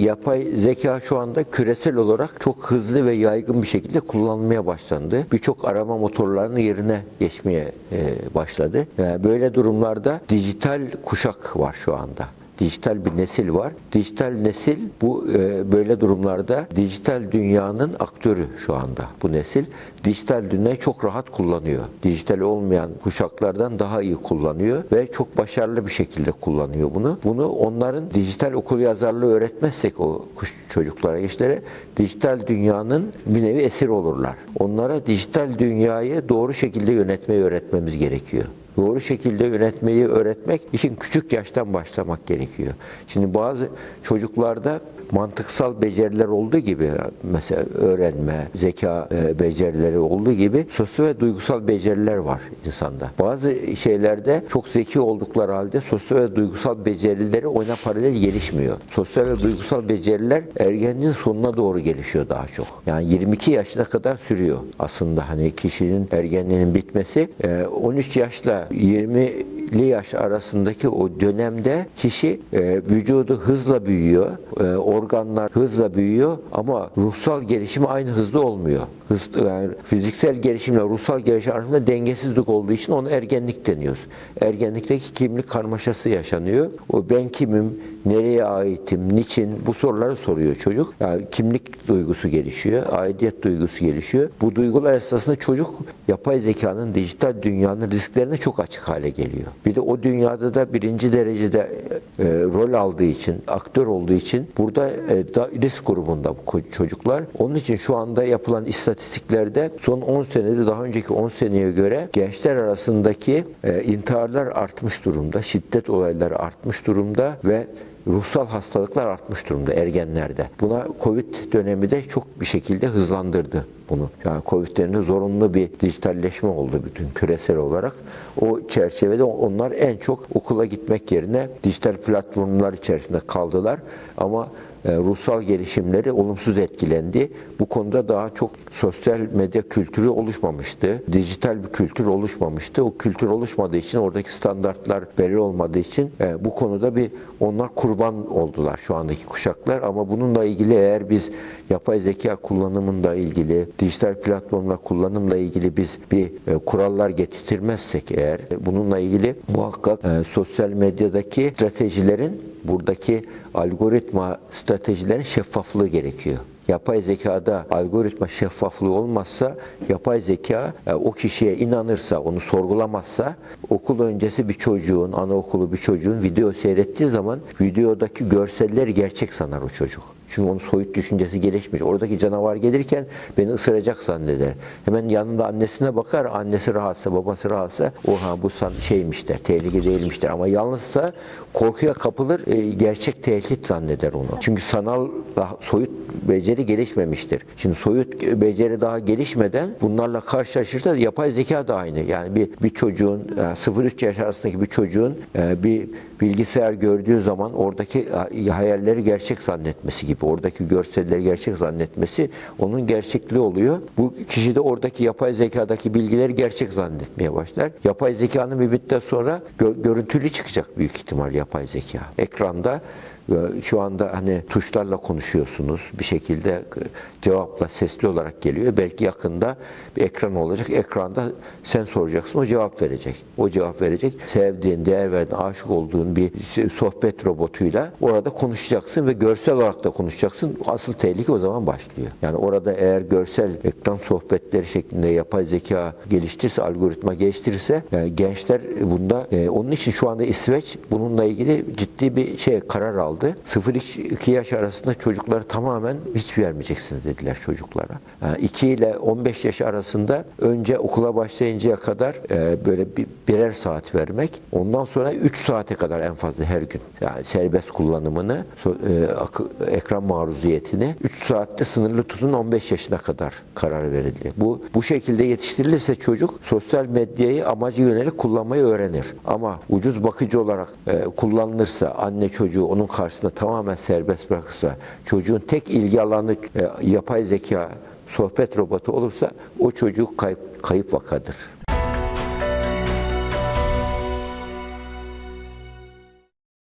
Yapay zeka şu anda küresel olarak çok hızlı ve yaygın bir şekilde kullanılmaya başlandı. Birçok arama motorlarının yerine geçmeye e, başladı. Böyle durumlarda dijital kuşak var şu anda dijital bir nesil var. Dijital nesil bu e, böyle durumlarda dijital dünyanın aktörü şu anda bu nesil. Dijital dünyayı çok rahat kullanıyor. Dijital olmayan kuşaklardan daha iyi kullanıyor ve çok başarılı bir şekilde kullanıyor bunu. Bunu onların dijital okul yazarlığı öğretmezsek o kuş çocuklara, gençlere dijital dünyanın bir nevi esir olurlar. Onlara dijital dünyayı doğru şekilde yönetmeyi öğretmemiz gerekiyor doğru şekilde yönetmeyi öğretmek için küçük yaştan başlamak gerekiyor. Şimdi bazı çocuklarda mantıksal beceriler olduğu gibi mesela öğrenme, zeka e, becerileri olduğu gibi sosyal ve duygusal beceriler var insanda. Bazı şeylerde çok zeki oldukları halde sosyal ve duygusal becerileri oyna paralel gelişmiyor. Sosyal ve duygusal beceriler ergenliğin sonuna doğru gelişiyor daha çok. Yani 22 yaşına kadar sürüyor aslında hani kişinin ergenliğinin bitmesi. E, 13 yaşla 20'li yaş arasındaki o dönemde kişi e, vücudu hızla büyüyor, e, organlar hızla büyüyor ama ruhsal gelişimi aynı hızda olmuyor. Hızlı, yani fiziksel gelişimle ruhsal gelişim arasında dengesizlik olduğu için ona ergenlik deniyoruz. Ergenlikteki kimlik karmaşası yaşanıyor. O ben kimim, nereye aitim, niçin bu soruları soruyor çocuk. Yani kimlik duygusu gelişiyor, aidiyet duygusu gelişiyor. Bu duygular esasında çocuk yapay zekanın, dijital dünyanın risklerine çok açık hale geliyor. Bir de o dünyada da birinci derecede e, rol aldığı için, aktör olduğu için burada e, da, risk grubunda bu çocuklar. Onun için şu anda yapılan istatistiklerde son 10 senede daha önceki 10 seneye göre gençler arasındaki e, intiharlar artmış durumda, şiddet olayları artmış durumda ve ruhsal hastalıklar artmış durumda ergenlerde. Buna Covid dönemi de çok bir şekilde hızlandırdı bunu. Yani Covid döneminde zorunlu bir dijitalleşme oldu bütün küresel olarak. O çerçevede onlar en çok okula gitmek yerine dijital platformlar içerisinde kaldılar. Ama ruhsal gelişimleri olumsuz etkilendi. Bu konuda daha çok sosyal medya kültürü oluşmamıştı. Dijital bir kültür oluşmamıştı. O kültür oluşmadığı için oradaki standartlar belli olmadığı için e, bu konuda bir onlar kurban oldular şu andaki kuşaklar ama bununla ilgili eğer biz yapay zeka kullanımında ilgili dijital platformlar kullanımla ilgili biz bir e, kurallar getirtmezsek eğer e, bununla ilgili muhakkak e, sosyal medyadaki stratejilerin buradaki algoritma stratejilerin şeffaflığı gerekiyor. Yapay zekada algoritma şeffaflığı olmazsa, yapay zeka e, o kişiye inanırsa, onu sorgulamazsa, okul öncesi bir çocuğun, anaokulu bir çocuğun video seyrettiği zaman videodaki görselleri gerçek sanar o çocuk. Çünkü onun soyut düşüncesi gelişmiş. Oradaki canavar gelirken beni ısıracak zanneder. Hemen yanında annesine bakar. Annesi rahatsa, babası rahatsa oha bu san şeymiş der, tehlike değilmiş der. Ama yalnızsa korkuya kapılır, e, gerçek tehdit zanneder onu. Çünkü sanal soyut beceri gelişmemiştir. Şimdi soyut beceri daha gelişmeden bunlarla karşılaşırsa yapay zeka da aynı. Yani bir bir çocuğun yani 0-3 yaş arasındaki bir çocuğun e, bir bilgisayar gördüğü zaman oradaki e, hayalleri gerçek zannetmesi gibi, oradaki görselleri gerçek zannetmesi onun gerçekliği oluyor. Bu kişi de oradaki yapay zekadaki bilgileri gerçek zannetmeye başlar. Yapay zekanın bir müddet sonra gö- görüntülü çıkacak büyük ihtimal yapay zeka. Ekranda e, şu anda hani tuşlarla konuşuyorsunuz. Bir şekilde e, cevapla sesli olarak geliyor. Belki yakında bir ekran olacak. Ekranda sen soracaksın, o cevap verecek. O cevap verecek. Sevdiğin, değer verdiğin, aşık olduğun bir sohbet robotuyla orada konuşacaksın ve görsel olarak da konuşacaksın. Asıl tehlike o zaman başlıyor. Yani orada eğer görsel ekran sohbetleri şeklinde yapay zeka geliştirirse, algoritma geliştirirse yani gençler bunda e, onun için şu anda İsveç bununla ilgili ciddi bir şey karar aldı. 0-2 yaş arasında çocukları tamamen vermeyeceksiniz dediler çocuklara. Yani 2 ile 15 yaş arasında önce okula başlayıncaya kadar e, böyle bir, birer saat vermek. Ondan sonra 3 saate kadar en fazla her gün. Yani serbest kullanımını, e, ekran maruziyetini 3 saatte sınırlı tutun 15 yaşına kadar karar verildi. Bu bu şekilde yetiştirilirse çocuk sosyal medyayı amacı yönelik kullanmayı öğrenir. Ama ucuz bakıcı olarak e, kullanılırsa anne çocuğu onun karşısında tamamen serbest bırakırsa çocuğun tek ilgi alanı e, yapay zeka sohbet robotu olursa o çocuk kayıp, kayıp vakadır.